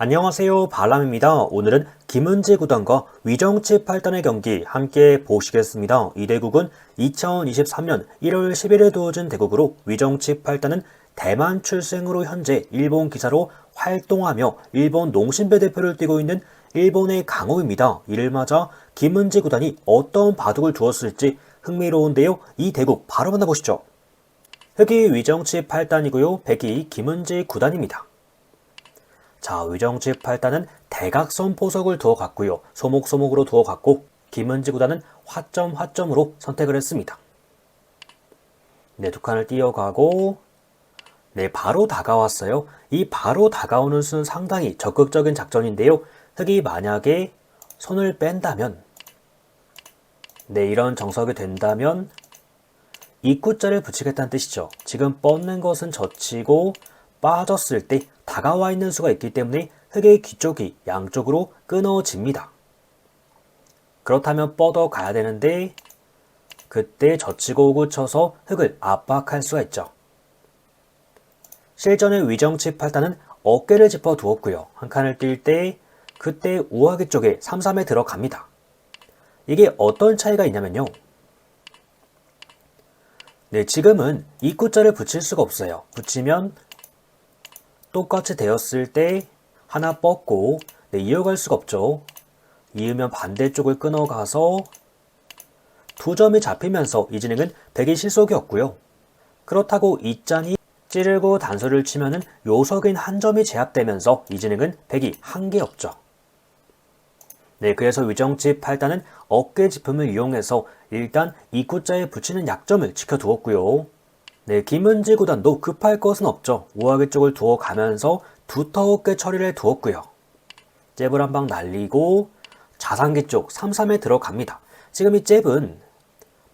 안녕하세요. 발람입니다. 오늘은 김은지 구단과 위정치 8단의 경기 함께 보시겠습니다. 이 대국은 2023년 1월 10일에 두어진 대국으로 위정치 8단은 대만 출생으로 현재 일본 기사로 활동하며 일본 농심배 대표를 뛰고 있는 일본의 강호입니다. 이를 맞아 김은지 구단이 어떤 바둑을 두었을지 흥미로운데요. 이 대국 바로 만나보시죠. 흑이 위정치 8단이고요. 백이 김은지 구단입니다. 자, 위정치 8단은 대각선 포석을 두어 갔고요. 소목소목으로 두어 갔고 김은지 구단은 화점 화점으로 선택을 했습니다. 네, 두 칸을 띄어가고 네, 바로 다가왔어요. 이 바로 다가오는 수는 상당히 적극적인 작전인데요. 흑이 만약에 손을 뺀다면 네, 이런 정석이 된다면 입구자를 붙이겠다는 뜻이죠. 지금 뻗는 것은 젖히고 빠졌을 때 다가와 있는 수가 있기 때문에 흙의 귀쪽이 양쪽으로 끊어집니다. 그렇다면 뻗어 가야 되는데 그때 젖히고 오고 쳐서 흙을 압박할 수가 있죠. 실전의 위정치 8단은 어깨를 짚어 두었고요. 한 칸을 뛸 때 그때 우아기 쪽에 3, 3에 들어갑니다. 이게 어떤 차이가 있냐면요. 네, 지금은 입구자를 붙일 수가 없어요. 붙이면 똑같이 되었을 때 하나 뻗고 네, 이어갈 수가 없죠. 이으면 반대쪽을 끊어가서 두 점이 잡히면서 이 진행은 백의 실속이었고요. 그렇다고 이 짠이 찌르고 단소를 치면은 요석인 한 점이 제압되면서 이 진행은 백이 한개 없죠. 네, 그래서 위정치 8단은 어깨 짚음을 이용해서 일단 입구자에 붙이는 약점을 지켜두었고요. 네, 김은지 구단도 급할 것은 없죠. 우아기 쪽을 두어 가면서 두터웠게 처리를 두었고요. 잽을 한 방 날리고 자상기 쪽 3-3에 들어갑니다. 지금 이 잽은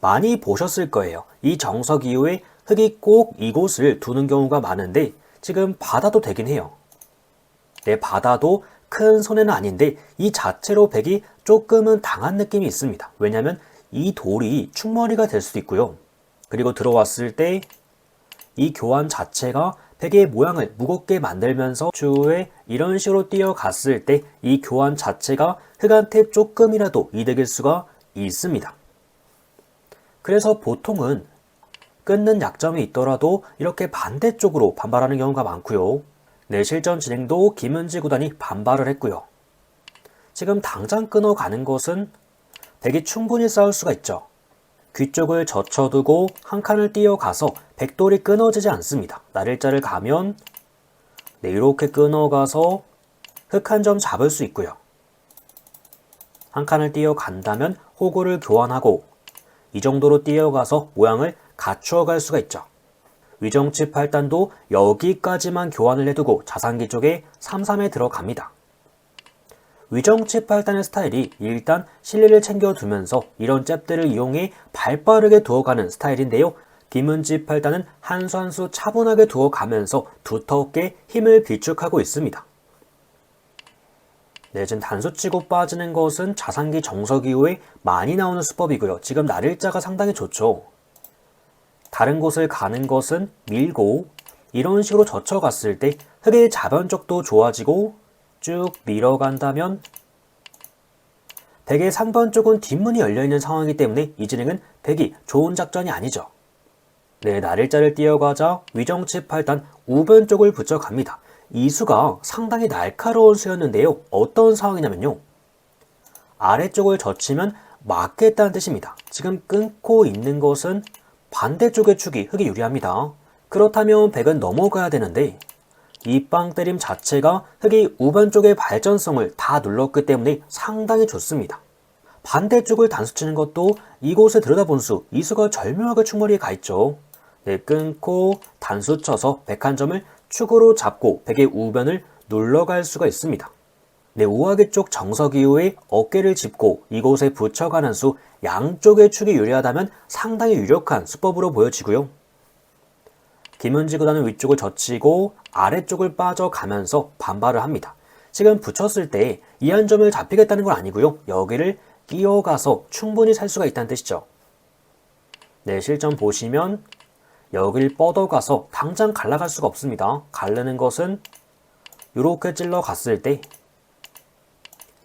많이 보셨을 거예요. 이 정석 이후에 흙이 꼭 이곳을 두는 경우가 많은데 지금 받아도 되긴 해요. 네, 받아도 큰 손해는 아닌데 이 자체로 백이 조금은 당한 느낌이 있습니다. 왜냐하면 이 돌이 충머리가 될 수도 있고요. 그리고 들어왔을 때 이 교환 자체가 백의 모양을 무겁게 만들면서 추후에 이런 식으로 뛰어갔을 때 이 교환 자체가 흑한테 조금이라도 이득일 수가 있습니다. 그래서 보통은 끊는 약점이 있더라도 이렇게 반대쪽으로 반발하는 경우가 많고요. 내 실전 진행도 김은지 구단이 반발을 했고요. 지금 당장 끊어가는 것은 백이 충분히 싸울 수가 있죠. 귀 쪽을 젖혀두고 한 칸을 띄어가서 백돌이 끊어지지 않습니다. 나를자를 가면 네, 이렇게 끊어가서 흙 한 점 잡을 수 있고요. 한 칸을 띄어간다면 호구를 교환하고 이 정도로 띄어가서 모양을 갖추어 갈 수가 있죠. 위정치 8단도 여기까지만 교환을 해두고 자산기 쪽에 3-3에 들어갑니다. 위정치 8단의 스타일이 일단 실리를 챙겨두면서 이런 잽들을 이용해 발빠르게 두어가는 스타일인데요. 김은지 8단은 한 수 한 수 차분하게 두어가면서 두텁게 힘을 비축하고 있습니다. 네, 지금 단수 치고 빠지는 것은 자산기 정석 이후에 많이 나오는 수법이고요. 지금 날일자가 상당히 좋죠. 다른 곳을 가는 것은 밀고 이런 식으로 젖혀갔을 때 흙의 자변적도 좋아지고 쭉 밀어간다면 백의 상번 쪽은 뒷문이 열려있는 상황이기 때문에 이 진행은 백이 좋은 작전이 아니죠. 네, 날일자를 띄어가자 위정치 8단 우변 쪽을 붙여갑니다. 이 수가 상당히 날카로운 수였는데요. 어떤 상황이냐면요. 아래쪽을 젖히면 막겠다는 뜻입니다. 지금 끊고 있는 것은 반대쪽의 축이 흙이 유리합니다. 그렇다면 백은 넘어가야 되는데 이 빵 때림 자체가 흙이 우변 쪽의 발전성을 다 눌렀기 때문에 상당히 좋습니다. 반대쪽을 단수 치는 것도 이곳에 들여다본 수, 이 수가 절묘하게 충머리에 가 있죠. 네, 끊고 단수 쳐서 백 한 점을 축으로 잡고 백의 우변을 눌러갈 수가 있습니다. 네, 우하기 쪽 정석 이후에 어깨를 짚고 이곳에 붙여가는 수 양쪽의 축이 유리하다면 상당히 유력한 수법으로 보여지고요. 김은지 구단은 위쪽을 젖히고 아래쪽을 빠져가면서 반발을 합니다. 지금 붙였을 때 이 한 점을 잡히겠다는 건 아니고요. 여기를 끼어가서 충분히 살 수가 있다는 뜻이죠. 네, 실전 보시면 여길 뻗어가서 당장 갈라갈 수가 없습니다. 갈르는 것은 이렇게 찔러 갔을 때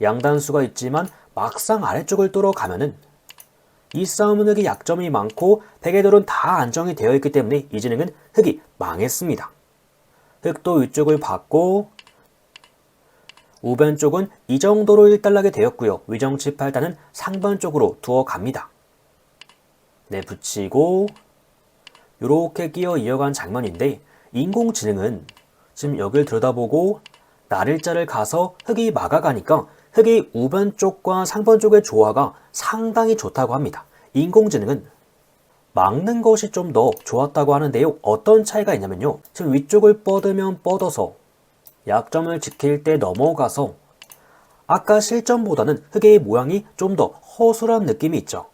양단수가 있지만 막상 아래쪽을 뚫어가면은 이 싸움은 흙이 약점이 많고 백의 돌은 다 안정이 되어 있기 때문에 이 진행은 흙이 망했습니다. 흙도 위쪽을 받고 우변 쪽은 이 정도로 일단락이 되었고요. 위정치 8단은 상반 쪽으로 두어 갑니다. 네, 붙이고 이렇게 끼어 이어간 장면인데 인공지능은 지금 여길 들여다보고 나를자를 가서 흙이 막아가니까 흙이 우변 쪽과 상반 쪽의 조화가 상당히 좋다고 합니다. 인공지능은 막는 것이 좀 더 좋았다고 하는데요. 어떤 차이가 있냐면요. 지금 위쪽을 뻗으면 뻗어서 약점을 지킬 때 넘어가서 아까 실점보다는 흙의 모양이 좀 더 허술한 느낌이 있죠.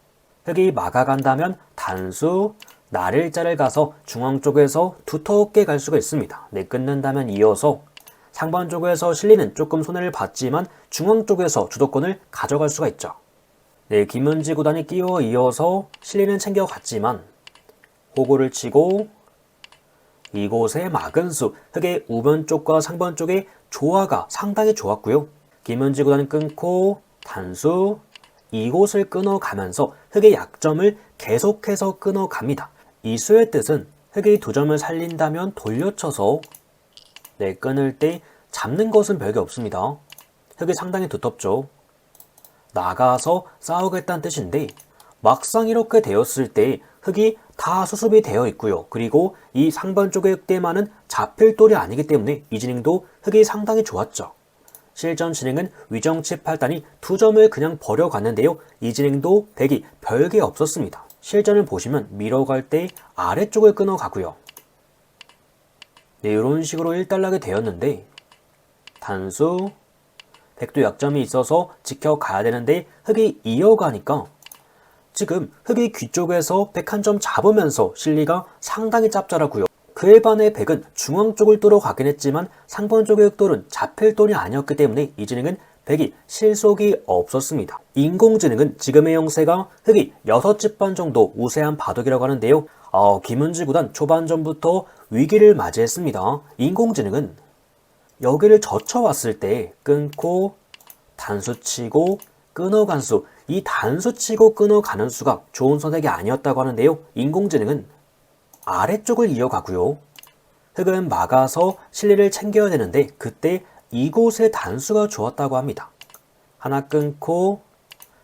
흙이 막아간다면 단수, 나를자를 가서 중앙 쪽에서 두텁게 갈 수가 있습니다. 네, 끊는다면 이어서 상반 쪽에서 실리는 조금 손해를 봤지만 중앙 쪽에서 주도권을 가져갈 수가 있죠. 네, 김은지 구단이 끼어 이어서 실리는 챙겨갔지만 호구를 치고 이곳의 막은 수, 흙의 우변 쪽과 상반 쪽의 조화가 상당히 좋았고요. 김은지 구단은 끊고 단수, 이곳을 끊어가면서 흙의 약점을 계속해서 끊어갑니다. 이 수의 뜻은 흙의 두 점을 살린다면 돌려쳐서 네, 끊을 때 잡는 것은 별게 없습니다. 흙이 상당히 두텁죠. 나가서 싸우겠다는 뜻인데 막상 이렇게 되었을 때 흙이 다 수습이 되어 있고요. 그리고 이 상반 쪽의 흙대만은 잡힐 돌이 아니기 때문에 이 진행도 흙이 상당히 좋았죠. 실전 진행은 위정치 8단이 두 점을 그냥 버려갔는데요. 이 진행도 백이 별게 없었습니다. 실전을 보시면 밀어갈 때 아래쪽을 끊어가고요. 네, 이런 식으로 1달락이 되었는데 단수, 백도 약점이 있어서 지켜가야 되는데 흙이 이어가니까 지금 흙이 귀 쪽에서 백 한 점 잡으면서 실리가 상당히 짭짤하고요. 그에 반해 백은 중앙 쪽을 뚫어 가긴 했지만 상번 쪽의 흑돌은 잡힐 돌이 아니었기 때문에 이 진행은 백이 실속이 없었습니다. 인공지능은 지금의 형세가 흙이 6집 반 정도 우세한 바둑이라고 하는데요. 어, 김은지 구단 초반전부터 위기를 맞이했습니다. 인공지능은 여기를 젖혀왔을 때 끊고 단수 치고 끊어간 수, 이 단수 치고 끊어가는 수가 좋은 선택이 아니었다고 하는데요. 인공지능은 아래쪽을 이어가고요. 흙은 막아서 실리를 챙겨야 되는데 그때 이곳의 단수가 좋았다고 합니다. 하나 끊고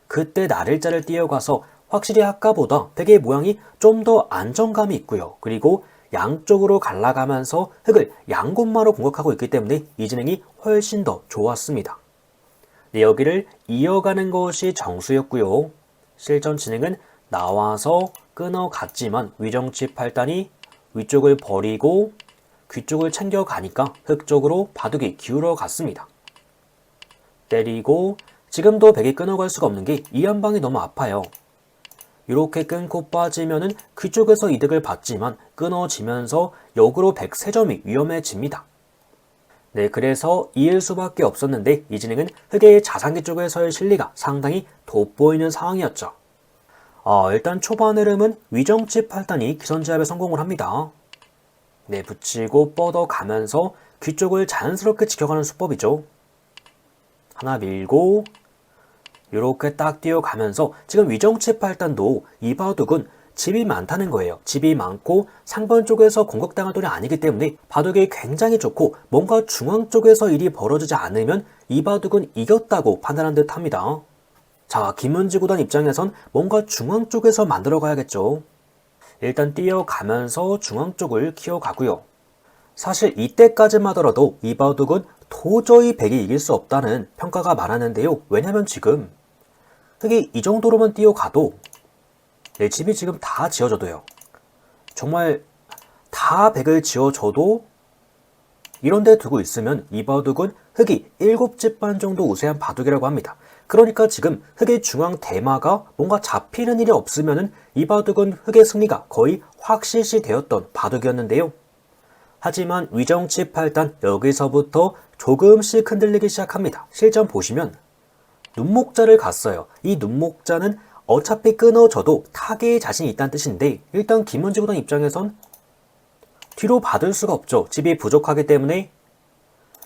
그때 나를자를 띄어가서 확실히 아까보다 백의 모양이 좀 더 안정감이 있고요. 그리고 양쪽으로 갈라가면서 흙을 양곳마로 공격하고 있기 때문에 이 진행이 훨씬 더 좋았습니다. 네, 여기를 이어가는 것이 정수였고요. 실전 진행은 나와서 끊어갔지만 위정치 8단이 위쪽을 버리고 귀쪽을 챙겨가니까 흙 쪽으로 바둑이 기울어 갔습니다. 때리고 지금도 백이 끊어갈 수가 없는 게 이 한 방이 너무 아파요. 이렇게 끊고 빠지면은 귀쪽에서 이득을 받지만 끊어지면서 역으로 103점이 위험해집니다. 네, 그래서 이을 수밖에 없었는데 이 진행은 흑의 자산기 쪽에서의 실리가 상당히 돋보이는 상황이었죠. 어, 일단 초반 흐름은 위정치 8단이 기선제압에 성공을 합니다. 네, 붙이고 뻗어가면서 귀 쪽을 자연스럽게 지켜가는 수법이죠. 하나 밀고 이렇게 딱 뛰어가면서 지금 위정치 8단도 이 바둑은 집이 많다는 거예요. 집이 많고 상번 쪽에서 공격당할 돌이 아니기 때문에 바둑이 굉장히 좋고 뭔가 중앙 쪽에서 일이 벌어지지 않으면 이 바둑은 이겼다고 판단한 듯 합니다. 자, 김은지 구단 입장에선 뭔가 중앙 쪽에서 만들어 가야겠죠. 일단 뛰어가면서 중앙 쪽을 키워가고요. 사실 이때까지만 하더라도 이 바둑은 도저히 백이 이길 수 없다는 평가가 많았는데요. 왜냐면 지금 흙이 이 정도로만 뛰어가도 내 집이 지금 다 지어져도요. 정말 다 백을 지어줘도 이런 데 두고 있으면 이 바둑은 흙이 7집 반 정도 우세한 바둑이라고 합니다. 그러니까 지금 흙의 중앙 대마가 뭔가 잡히는 일이 없으면은 이 바둑은 흙의 승리가 거의 확실시 되었던 바둑이었는데요. 하지만 위정치 8단 여기서부터 조금씩 흔들리기 시작합니다. 실전 보시면 눈목자를 갔어요. 이 눈목자는 어차피 끊어져도 타계에 자신이 있다는 뜻인데 일단 김은지 구단 입장에선 뒤로 받을 수가 없죠. 집이 부족하기 때문에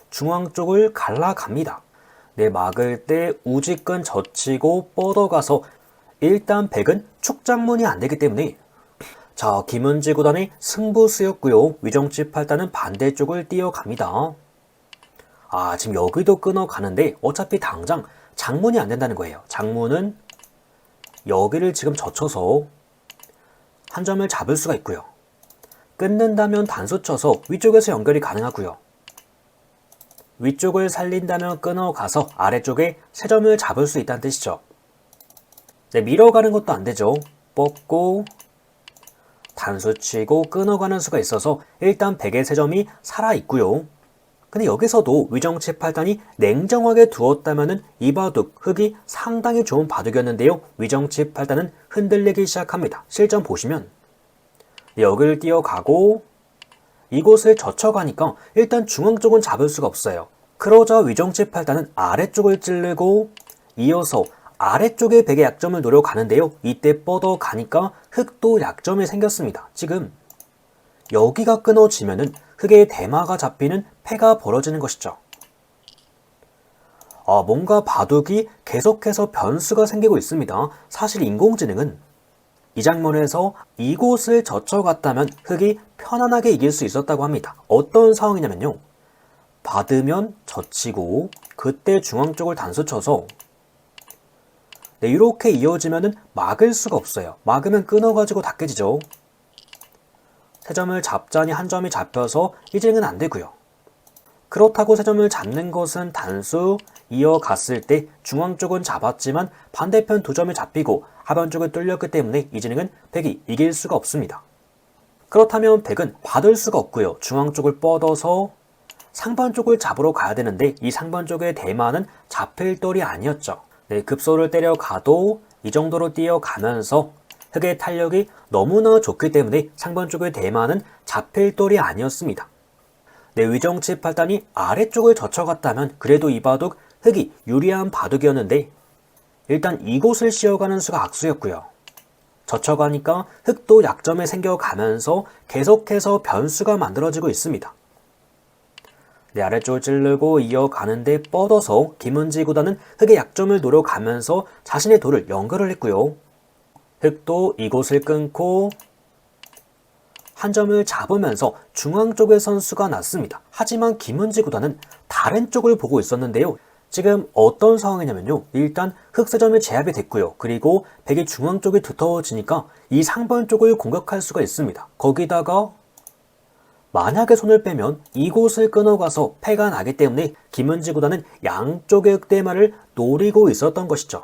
중앙 쪽을 갈라갑니다. 네, 막을 때 우지끈 젖히고 뻗어가서 일단 백은 축장문이 안 되기 때문에 자, 김은지 구단의 승부수였고요. 위정치 팔단은 반대쪽을 뛰어갑니다. 아, 지금 여기도 끊어가는데 어차피 당장 장문이 안 된다는 거예요. 장문은 여기를 지금 젖혀서 한 점을 잡을 수가 있고요. 끊는다면 단수 쳐서 위쪽에서 연결이 가능하고요. 위쪽을 살린다면 끊어가서 아래쪽에 세 점을 잡을 수 있다는 뜻이죠. 네, 밀어가는 것도 안 되죠. 뻗고 단수 치고 끊어가는 수가 있어서 일단 백의 세 점이 살아있고요. 근데 여기서도 위정치 팔단이 냉정하게 두었다면은 이 바둑 흙이 상당히 좋은 바둑이었는데요. 위정치 팔단은 흔들리기 시작합니다. 실전 보시면 여기를 뛰어가고 이곳을 젖혀가니까 일단 중앙 쪽은 잡을 수가 없어요. 그러자 위정치 팔단은 아래쪽을 찌르고 이어서 아래쪽에 백의 약점을 노려가는데요. 이때 뻗어가니까 흙도 약점이 생겼습니다. 지금 여기가 끊어지면은 흙의 대마가 잡히는 패가 벌어지는 것이죠. 아, 뭔가 바둑이 계속해서 변수가 생기고 있습니다. 사실 인공지능은 이 장면에서 이곳을 젖혀갔다면 흙이 편안하게 이길 수 있었다고 합니다. 어떤 상황이냐면요. 받으면 젖히고 그때 중앙 쪽을 단수 쳐서 네, 이렇게 이어지면은 막을 수가 없어요. 막으면 끊어가지고 다 깨지죠. 세 점을 잡자니 한 점이 잡혀서 이쟁은 안 되고요. 그렇다고 세 점을 잡는 것은 단수 이어갔을 때 중앙 쪽은 잡았지만 반대편 두 점이 잡히고 하변 쪽을 뚫렸기 때문에 이 진행은 백이 이길 수가 없습니다. 그렇다면 백은 받을 수가 없고요. 중앙 쪽을 뻗어서 상반 쪽을 잡으러 가야 되는데 이 상반 쪽의 대마는 잡힐 돌이 아니었죠. 네, 급소를 때려가도 이 정도로 뛰어가면서 흙의 탄력이 너무나 좋기 때문에 상반 쪽의 대마는 잡힐 돌이 아니었습니다. 네, 위정치 팔단이 아래쪽을 젖혀갔다면 그래도 이 바둑 흙이 유리한 바둑이었는데 일단 이곳을 씌어가는 수가 악수였고요. 젖혀가니까 흙도 약점에 생겨가면서 계속해서 변수가 만들어지고 있습니다. 네, 아래쪽을 찌르고 이어가는데 뻗어서 김은지 구단은 흙의 약점을 노려가면서 자신의 돌을 연결을 했고요. 흙도 이곳을 끊고 한 점을 잡으면서 중앙 쪽의 선수가 났습니다. 하지만 김은지 구단은 다른 쪽을 보고 있었는데요. 지금 어떤 상황이냐면요. 일단 흑세점이 제압이 됐고요. 그리고 백이 중앙 쪽이 두터워지니까 이 상번 쪽을 공격할 수가 있습니다. 거기다가 만약에 손을 빼면 이곳을 끊어가서 패가 나기 때문에 김은지 구단은 양쪽의 흑대마를 노리고 있었던 것이죠.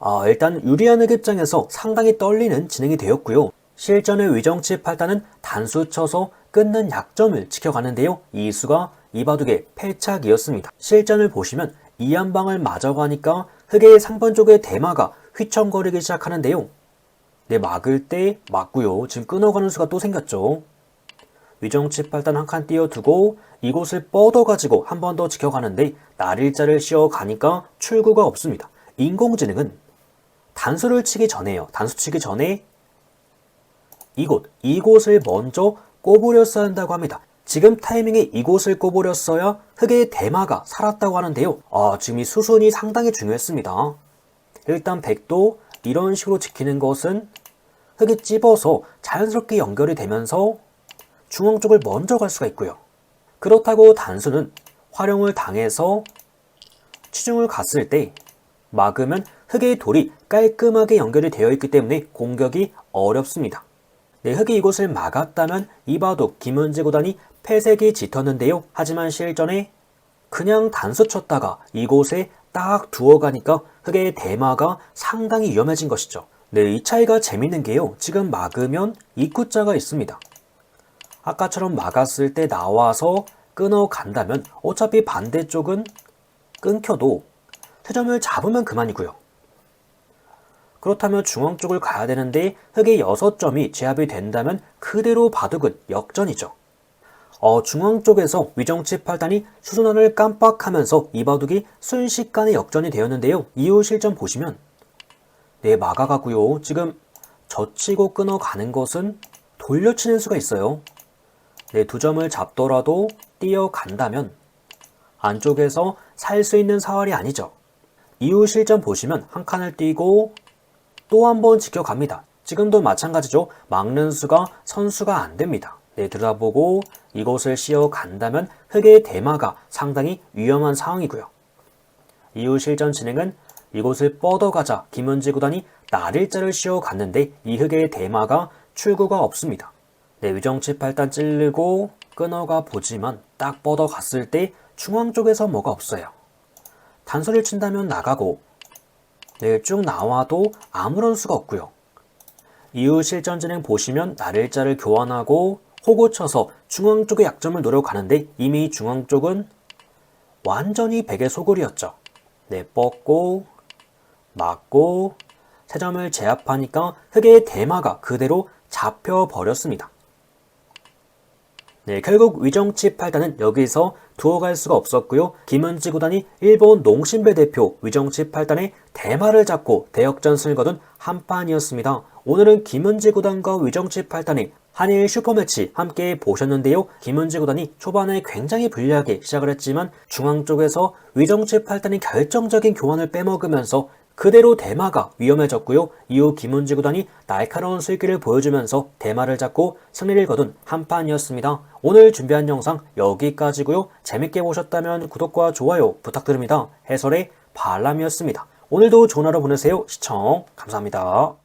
아, 일단 유리한 흑 입장에서 상당히 떨리는 진행이 되었고요. 실전의 위정치 팔단은 단수 쳐서 끊는 약점을 지켜가는데요. 이 수가 이바둑의 패착이었습니다. 실전을 보시면 이한 방을 맞아가니까 흑의 상번 쪽의 대마가 휘청거리기 시작하는데요. 네, 막을 때 맞고요. 지금 끊어가는 수가 또 생겼죠. 위정치 팔단 한 칸 띄워두고 이곳을 뻗어가지고 한 번 더 지켜가는데 날일자를 씌워가니까 출구가 없습니다. 인공지능은 단수를 치기 전에요. 단수 치기 전에 이곳, 이곳을 먼저 꼽으렸어야 한다고 합니다. 지금 타이밍에 이곳을 꼽으렸어야 흑의 대마가 살았다고 하는데요. 아, 지금 이 수순이 상당히 중요했습니다. 일단 백도 이런 식으로 지키는 것은 흑이 찝어서 자연스럽게 연결이 되면서 중앙 쪽을 먼저 갈 수가 있고요. 그렇다고 단수는 활용을 당해서 치중을 갔을 때 막으면 흑의 돌이 깔끔하게 연결이 되어 있기 때문에 공격이 어렵습니다. 네, 흑이 이곳을 막았다면 이바둑 김은지 구단이 패색이 짙었는데요. 하지만 실전에 그냥 단수 쳤다가 이곳에 딱 두어가니까 흑의 대마가 상당히 위험해진 것이죠. 네, 이 차이가 재밌는 게요. 지금 막으면 입구자가 있습니다. 아까처럼 막았을 때 나와서 끊어간다면 어차피 반대쪽은 끊겨도 세점을 잡으면 그만이고요. 그렇다면 중앙 쪽을 가야 되는데 흑의 6점이 제압이 된다면 그대로 바둑은 역전이죠. 어, 중앙 쪽에서 위정치 팔단이 수순환을 깜빡하면서 이 바둑이 순식간에 역전이 되었는데요. 이후 실전 보시면 네 막아가고요. 지금 젖히고 끊어가는 것은 돌려치는 수가 있어요. 네, 두 점을 잡더라도 뛰어간다면 안쪽에서 살 수 있는 사활이 아니죠. 이후 실전 보시면 한 칸을 띄고 또 한 번 지켜갑니다. 지금도 마찬가지죠. 막는 수가 선수가 안 됩니다. 네, 들여다보고 이곳을 씌어 간다면 흑의 대마가 상당히 위험한 상황이고요. 이후 실전 진행은 이곳을 뻗어가자 김은지 구단이 나릴자를 씌워 갔는데 이 흑의 대마가 출구가 없습니다. 네, 위정치 8단 찌르고 끊어가 보지만 딱 뻗어갔을 때 중앙 쪽에서 뭐가 없어요. 단소리를 친다면 나가고 네, 쭉 나와도 아무런 수가 없고요. 이후 실전 진행 보시면 나릴자를 교환하고 호구 쳐서 중앙 쪽의 약점을 노려가는데 이미 중앙 쪽은 완전히 백의 소굴이었죠. 네, 뻗고 맞고 세 점을 제압하니까 흑의 대마가 그대로 잡혀버렸습니다. 네, 결국 위정치 8단은 여기서 두어갈 수가 없었고요. 김은지 구단이 일본 농심배 대표 위정치 8단의 대마를 잡고 대역전승을 거둔 한판이었습니다. 오늘은 김은지 구단과 위정치 8단의 한일 슈퍼매치 함께 보셨는데요. 김은지 구단이 초반에 굉장히 불리하게 시작을 했지만 중앙 쪽에서 위정치 8단이 결정적인 교환을 빼먹으면서 그대로 대마가 위험해졌고요. 이후 김은지 구단이 날카로운 슬기를 보여주면서 대마를 잡고 승리를 거둔 한판이었습니다. 오늘 준비한 영상 여기까지고요. 재밌게 보셨다면 구독과 좋아요 부탁드립니다. 해설의 발람이었습니다. 오늘도 좋은 하루 보내세요. 시청 감사합니다.